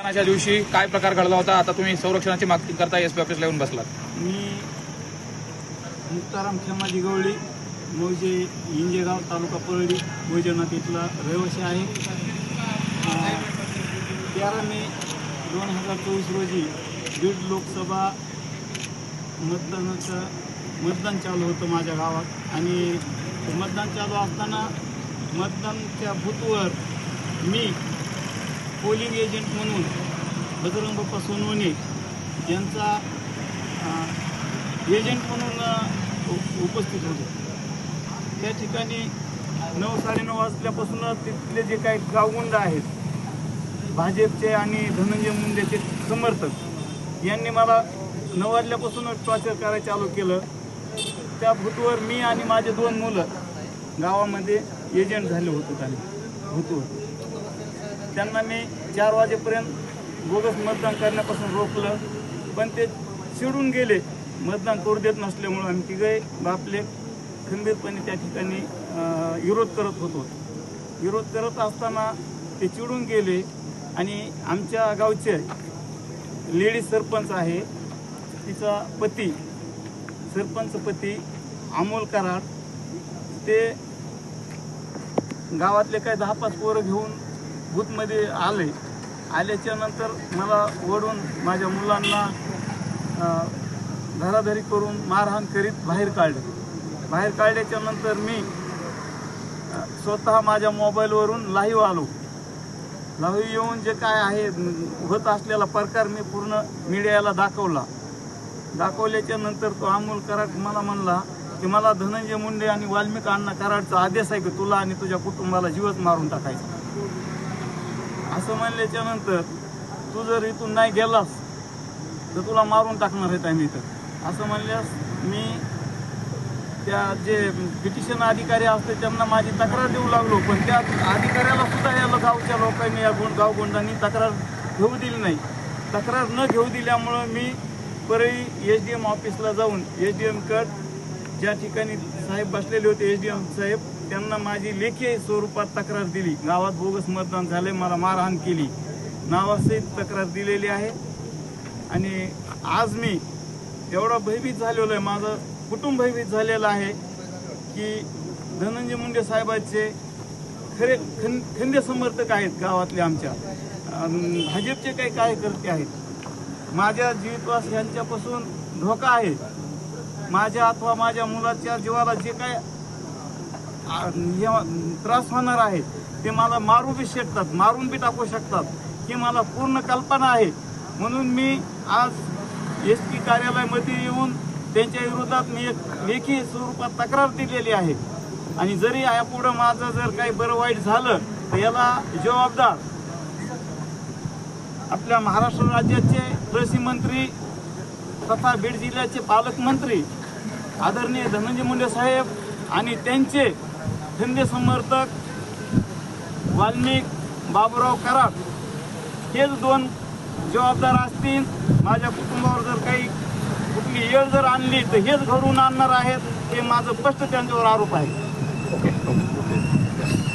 मतदानाच्या दिवशी काय प्रकार घडला होता? आता तुम्ही संरक्षणाची मागणी करता एसपी ऑफिसला येऊन बसलात. मी मुक्ताराम खेमाजी गवळी मोजे इंजेगाव तालुका परळी वैजनाथ इथला रहिवासी आहे. तेरा मे दोन हजार चोवीस रोजी बीड लोकसभा मतदानाचं मतदान चालू होतं माझ्या गावात. आणि मतदान चालू असताना मतदानच्या बूथवर मी पोलिंग एजंट म्हणून बजरंग बाप्पा सोनवणे यांचा एजंट म्हणून उपस्थित होतो. त्या ठिकाणी नऊ साडेनऊ वाजल्यापासूनच तिथले जे काही गावगुंड आहेत भाजपचे आणि धनंजय मुंडेचे समर्थक यांनी मला नऊ वाजल्यापासूनच टॉर्चर करायला चालू केलं. त्या भूतवर मी आणि माझे दोन मुलं गावामध्ये एजंट झाले होते त्याने भूतवर. त्यांना मी चार वाजेपर्यंत बोगस मतदान करण्यापासून रोखलं. पण ते चिडून गेले. मतदान करू देत नसल्यामुळं आम्ही तिघे बापले. खंबीरपणे त्या ठिकाणी विरोध करत होतो. विरोध करत असताना ते चिडून गेले. आणि आमच्या गावचे लेडीज सरपंच आहे. तिचा पती सरपंच पती अमोल कराड. ते गावातले काही दहा पाच पोरं घेऊन बूथमध्ये आले. आल्याच्यानंतर मला ओढून माझ्या मुलांना धराधरी करून मारहाण करीत बाहेर काढले. बाहेर काढल्याच्यानंतर मी स्वतः माझ्या मोबाईलवरून लाईव्ह आलो. लाईव्ह येऊन जे काय आहे होत असलेला प्रकार मी पूर्ण मीडियाला दाखवला. दाखवल्याच्या नंतर तो अमोल कराड मला म्हणला की मला धनंजय मुंडे आणि वाल्मिक अण्णा कराडचा आदेश आहे की तुला आणि तुझ्या कुटुंबाला जीवच मारून टाकायचा. असं म्हणल्याच्या नंतर तू जर इथून नाही गेलास तर तुला मारून टाकणार आहेत आम्ही इथं. असं म्हणल्यास मी त्या जे पिटिशन अधिकारी असते त्यांना माझी तक्रार देऊ लागलो. पण त्या अधिकाऱ्याला सुद्धा या गावच्या लोकांनी या गुण गावगुंडांनी तक्रार घेऊ दिली नाही. तक्रार न घेऊ दिल्यामुळं मी परळी एच डी एम ऑफिसला जाऊन एच डी एमकड ज्या ठिकाणी साहेब बसलेले होते एच डी एम साहेब त्यांना माझी लेखी स्वरूपात तक्रार दिली. गावात बोगस मतदान झाले मला मारहाण केली. नावासहित तक्रार दिलेली आहे. आणि आज मी एवढा भयभीत झालेलो आहे माझं कुटुंब भयभीत झालेलं आहे की धनंजय मुंडे साहेबांचे खरे खं खंदे समर्थक आहेत गावातले आमच्या. भाजपचे काही कार्यकर्ते आहेत. माझ्या जीवितवास यांच्यापासून धोका आहे. माझ्या अथवा माझ्या मुलाच्या जीवाला जे काय त्रास होणार आहे ते मला मारू बी शकतात मारून बी टाकू शकतात. ही मला पूर्ण कल्पना आहे. म्हणून मी आज एस पी कार्यालयामध्ये येऊन त्यांच्या विरोधात मी एक लेखी स्वरूपात तक्रार दिलेली आहे. आणि जरी यापुढं माझं जर काही बरं वाईट झालं तर याला जबाबदार आपल्या महाराष्ट्र राज्याचे कृषी मंत्री तथा बीड जिल्ह्याचे पालकमंत्री आदरणीय धनंजय मुंडे साहेब आणि त्यांचे खंदे समर्थक वाल्मिक बाबुराव कराड. हेच दोन जबाबदार असतील. माझ्या कुटुंबावर जर काही कुठली येळ जर आणली तर हेच घडवून आणणार आहेत. हे माझं स्पष्ट त्यांच्यावर आरोप आहे.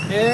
हे